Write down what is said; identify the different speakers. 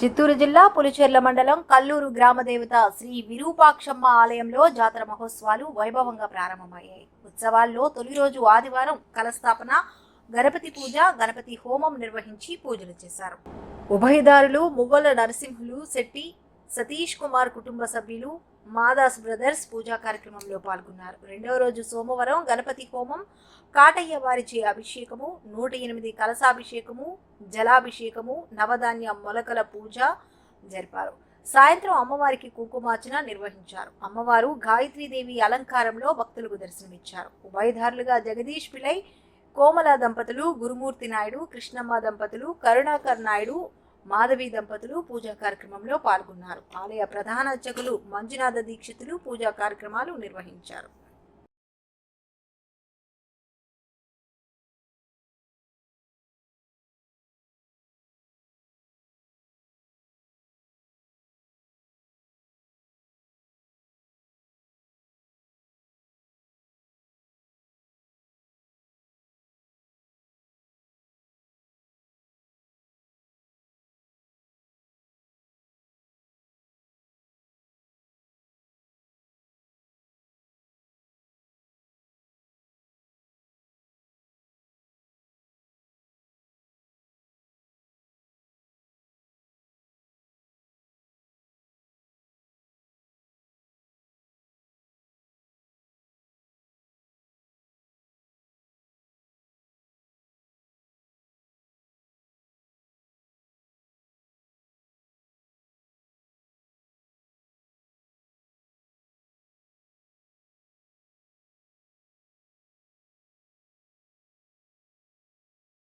Speaker 1: చిత్తూరు జిల్లా పులిచెర్ల మండలం కల్లూరు గ్రామదేవత శ్రీ విరూపాక్షమ్మ ఆలయంలో జాతర మహోత్సవాలు వైభవంగా ప్రారంభమయ్యాయి. ఉత్సవాల్లో తొలి రోజు ఆదివారం కలస్థాపన గణపతి పూజ గణపతి హోమం నిర్వహించి పూజలు చేశారు. ఉభయదారులు మువ్వల నరసింహులు శెట్టి సతీష్ కుమార్ కుటుంబ సభ్యులు మాదాస్ బ్రదర్స్ పూజా కార్యక్రమంలో పాల్గొన్నారు. రెండవ రోజు సోమవారం గణపతి హోమం కాటయ్య వారిచే అభిషేకము నూట ఎనిమిది కలసాభిషేకము జలాభిషేకము నవధాన్య మొలకల పూజ జరిపారు. సాయంత్రం అమ్మవారికి కుంకుమార్చన నిర్వహించారు. అమ్మవారు గాయత్రీదేవి అలంకారంలో భక్తులకు దర్శనమిచ్చారు. ఉభయదారులుగా జగదీష్ పిళ్ళై కోమల దంపతులు గురుమూర్తి నాయుడు కృష్ణమ్మ దంపతులు కరుణాకర్ నాయుడు మాధవి దంపతులు పూజా కార్యక్రమంలో పాల్గొన్నారు. ఆలయ ప్రధాన అర్చకులు మంజునాథ దీక్షితులు పూజా కార్యక్రమాలు నిర్వహించారు.